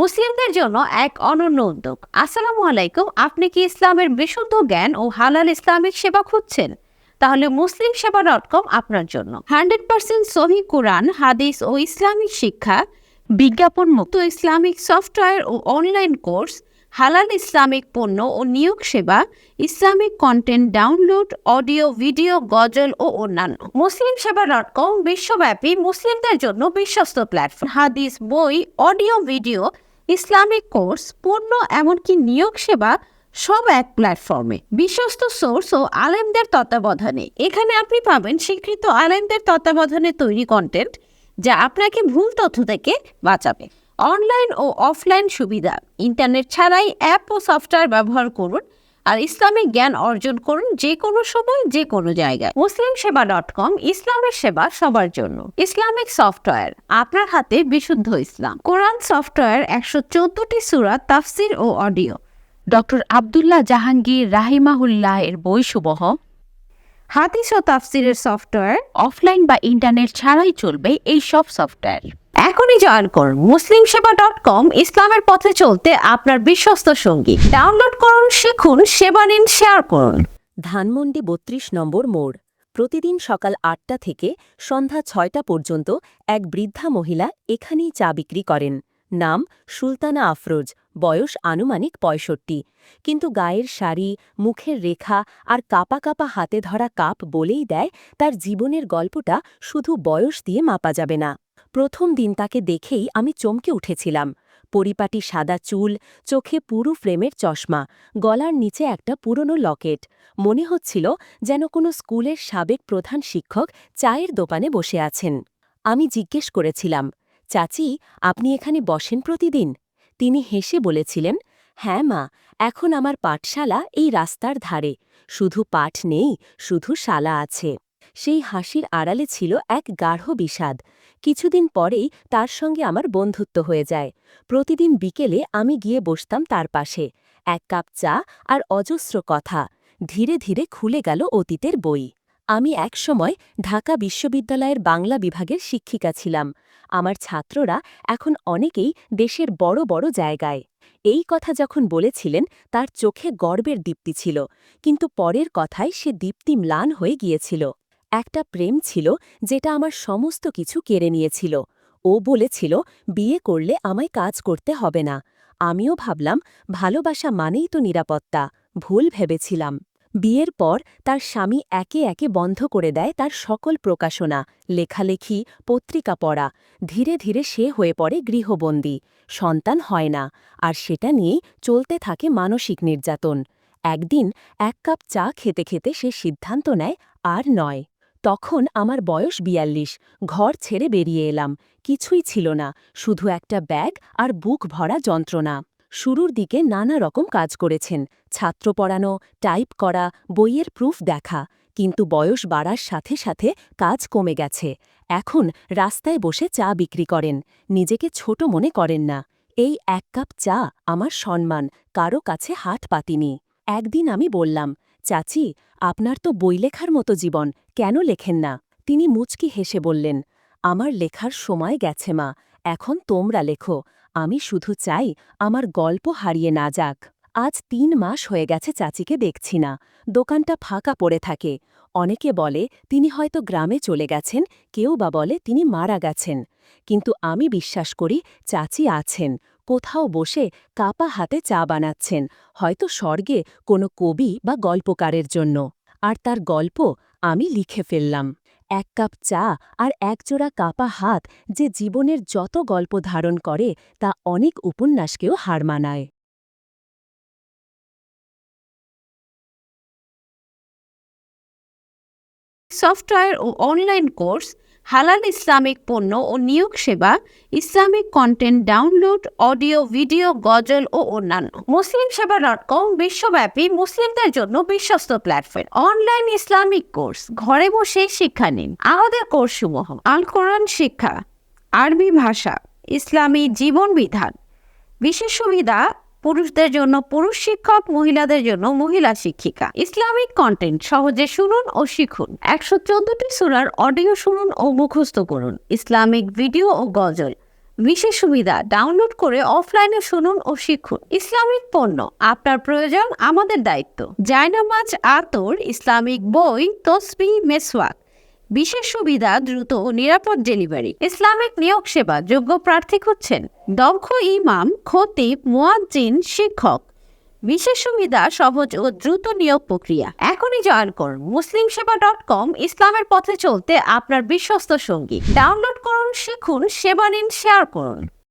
মুসলিমদের জন্য এক অনন্য উদ্যোগ। আসসালামু আলাইকুম, আপনি কি ইসলামের বিশুদ্ধ জ্ঞান ও হালাল ইসলামিক সেবা খুঁজছেন? তাহলে মুসলিম সেবা ডট কম আপনার জন্য। হান্ড্রেড পার্সেন্ট সহি কোরআন, হাদিস ও ইসলামিক শিক্ষা, বিজ্ঞাপন মুক্ত ইসলামিক সফটওয়্যার ও অনলাইন কোর্স, হালাল ইসলামিক পণ্য ও নিয়োগ সেবা, Islamic content download, audio, video, গজল ও অন্যান্য। মুসলিম সেবা ডট কম বিশ্বব্যাপী মুসলিমদের জন্য বিশ্বস্ত প্ল্যাটফর্ম। হাদিস, বই, অডিও, ভিডিও ইসলামিক কোর্স পণ্য এমনকি নিয়োগ সেবা, সব এক প্ল্যাটফর্মে বিশ্বস্ত সোর্স ও আলেমদের তত্ত্বাবধানে। এখানে আপনি পাবেন স্বীকৃত আলেমদের তত্ত্বাবধানে তৈরি কন্টেন্ট যা আপনাকে ভুল তথ্য থেকে বাঁচাবে। অনলাইন ও অফলাইন সুবিধা। ইন্টারনেট ছাড়াই অ্যাপ ও সফটওয়্যার ব্যবহার করুন। আর ইসলামিক জ্ঞান অর্জন করুন যে কোনো সময়, যে কোনো জায়গায়। মুসলিম সেবা ডট কম ইসলামের সেবা সবার জন্য। ইসলামিক সফটওয়্যার, আপনার হাতে বিশুদ্ধ ইসলাম। কোরআন সফটওয়্যার একশো চোদ্দটি সুরা তাফসির ও অডিও। ডক্টর আবদুল্লাহ জাহাঙ্গীর রাহিমাহুল্লাহ এর বই সুবহ হাদিস ও তাফসিরের সফটওয়্যার অফলাইন বা ইন্টারনেট ছাড়াই চলবে এই সব সফটওয়্যার। এখনই জয়েন করুন মুসলিম সেবা ডট কম ইসলামের পথে চলতে আপনার বিশ্বস্ত সঙ্গী। ডাউনলোড করুন, শিখুন, সেবা নিন শেয়ার করুন। ধানমন্ডি বত্রিশ নম্বর মোড়। প্রতিদিন সকাল আটটা থেকে সন্ধ্যা ছয়টা পর্যন্ত এক বৃদ্ধা মহিলা এখানেই চা বিক্রি করেন। নাম সুলতানা আফরোজ, বয়স আনুমানিক পঁয়ষট্টি। কিন্তু গায়ের শাড়ি, মুখের রেখা আর কাপা কাপা হাতে ধরা কাপ বলেই দেয়, তার জীবনের গল্পটা শুধু বয়স দিয়ে মাপা যাবে না। প্রথম দিন তাকে দেখেই আমি চমকে উঠেছিলাম। পরিপাটি সাদা চুল, চোখে পুরু ফ্রেমের চশমা, গলার নিচে একটা পুরনো লকেট। মনে হচ্ছিল যেন কোনো স্কুলের সাবেক প্রধান শিক্ষক চায়ের দোকানে বসে আছেন। আমি জিজ্ঞেস করেছিলাম, চাচি, আপনি এখানে বসেন প্রতিদিন? তিনি হেসে বলেছিলেন হ্যাঁ মা, এখন আমার পাঠশালা এই রাস্তার ধারে। শুধু পাঠ নেই, শুধু শালা আছে। সেই হাসির আড়ালে ছিল এক গাঢ় বিষাদ। কিছুদিন পরেই তার সঙ্গে আমার বন্ধুত্ব হয়ে যায়। প্রতিদিন বিকেলে আমি গিয়ে বসতাম তার পাশে। এক কাপ চা আর অজস্র কথা। ধীরে ধীরে খুলে গেল অতীতের বই। আমি একসময় ঢাকা বিশ্ববিদ্যালয়ের বাংলা বিভাগের শিক্ষিকা ছিলাম। আমার ছাত্ররা এখন অনেকেই দেশের বড় বড় জায়গায়। এই কথা যখন বলেছিলেন, তার চোখে গর্বের দীপ্তি ছিল। কিন্তু পরের কথায় সে দীপ্তি ম্লান হয়ে গিয়েছিল। একটা প্রেম ছিল যেটা আমার সমস্ত কিছু কেড়ে নিয়েছিল। ও বলেছিল, বিয়ে করলে আমায় কাজ করতে হবে না। আমিও ভাবলাম, ভালোবাসা মানেই তো নিরাপত্তা। ভুল ভেবেছিলাম। বিয়ের পর তার স্বামী একে একে বন্ধ করে দেয় তার সকল প্রকাশনা, লেখালেখি, পত্রিকা পড়া। ধীরে ধীরে সে হয়ে পড়ে গৃহবন্দী। সন্তান হয় না, আর সেটা নিয়েই চলতে থাকে মানসিক নির্যাতন। একদিন এক কাপ চা খেতে খেতে সে সিদ্ধান্ত নেয়, আর নয়। তখন আমার বয়স বিয়াল্লিশ, ঘর ছেড়ে বেরিয়ে এলাম। কিছুই ছিল না, শুধু একটা ব্যাগ আর বুক ভরা যন্ত্রণা। শুরুর দিকে নানা রকম কাজ করেছেন, ছাত্র পড়ানো, টাইপ করা, বইয়ের প্রুফ দেখা, কিন্তু বয়স বাড়ার সাথে সাথে কাজ কমে গেছে। এখন রাস্তায় বসে চা বিক্রি করেন, নিজেকে ছোট মনে করেন না। এই এক কাপ চা আমার সম্মান, কারও কাছে হাত পাতিনি। একদিন আমি বললাম চাচি, আপনার তো বই লেখার মতো জীবন, কেন লেখেন না? তিনি মুচকি হেসে বললেন, আমার লেখার সময় গেছে মা, এখন তোমরা লেখো, আমি শুধু চাই আমার গল্প হারিয়ে না যাক। আজ তিন মাস হয়ে গেছে চাচিকে দেখছি না, দোকানটা ফাঁকা পড়ে থাকে। অনেকে বলে, তিনি হয়তো গ্রামে চলে গেছেন, কেউ বা বলে তিনি মারা গেছেন। কিন্তু আমি বিশ্বাস করি, চাচি আছেন কোথাও বসে কাপা হাতে চা বানাচ্ছেন, হয়তো স্বর্গে কোনো কবি বা গল্পকারের জন্য। আর তার গল্প আমি লিখে ফেললাম। এক কাপ চা আর একজোড়া কাপা হাত যে জীবনের যত গল্প ধারণ করে, তা অনেক উপন্যাসকেও হার মানায়। সফটওয়্যার ও অনলাইন কোর্স হালাল ইসলামিক পণ্য ও নিয়োগ সেবা, Islamic content download audio video গজল ও অন্যান্য। মুসলিম সেবা ডট কম বিশ্বব্যাপী মুসলিমদের জন্য বিশ্বস্ত প্ল্যাটফর্ম অনলাইন ইসলামিক কোর্স ঘরে বসেই শিক্ষা নিন। আমাদের কোর্সসমূহ, আল কোরআন শিক্ষা, আরবি ভাষা, ইসলামী জীবন বিধান। বিশেষ সুবিধা পুরুষদের জন্য, পুরুষ শিক্ষক, মহিলাদের জন্য মহিলা শিক্ষিকা। ইসলামিক কন্টেন্ট সহজে শুনুন ও শিখুন। একশো চোদ্দটি সুরার অডিও শুনুন ও মুখস্থ করুন। ইসলামিক ভিডিও ও গজল। বিশেষ সুবিধা ডাউনলোড করে অফলাইনে শুনুন ও শিখুন। ইসলামিক পণ্য, আপনার প্রয়োজন, আমাদের দায়িত্ব। জায়নামাজ আতর, ইসলামিক বই, তসবি, মেসওয়াক। বিশেষ সুবিধা দ্রুত নিরাপদ ডেলিভারি। ইসলামিক নিয়োগ সেবা যোগ্য প্রার্থী খুঁজছেন দক্ষ ইমাম, খতিব, মুয়াজ্জিন, শিক্ষক। বিশেষ সুবিধা সহজ ও দ্রুত নিয়োগ প্রক্রিয়া। এখনই জয়েন করুন মুসলিম সেবা ডট কম ইসলামের পথে চলতে আপনার বিশ্বস্ত সঙ্গী। ডাউনলোড করুন, শিখুন, সেবা নিন, শেয়ার করুন।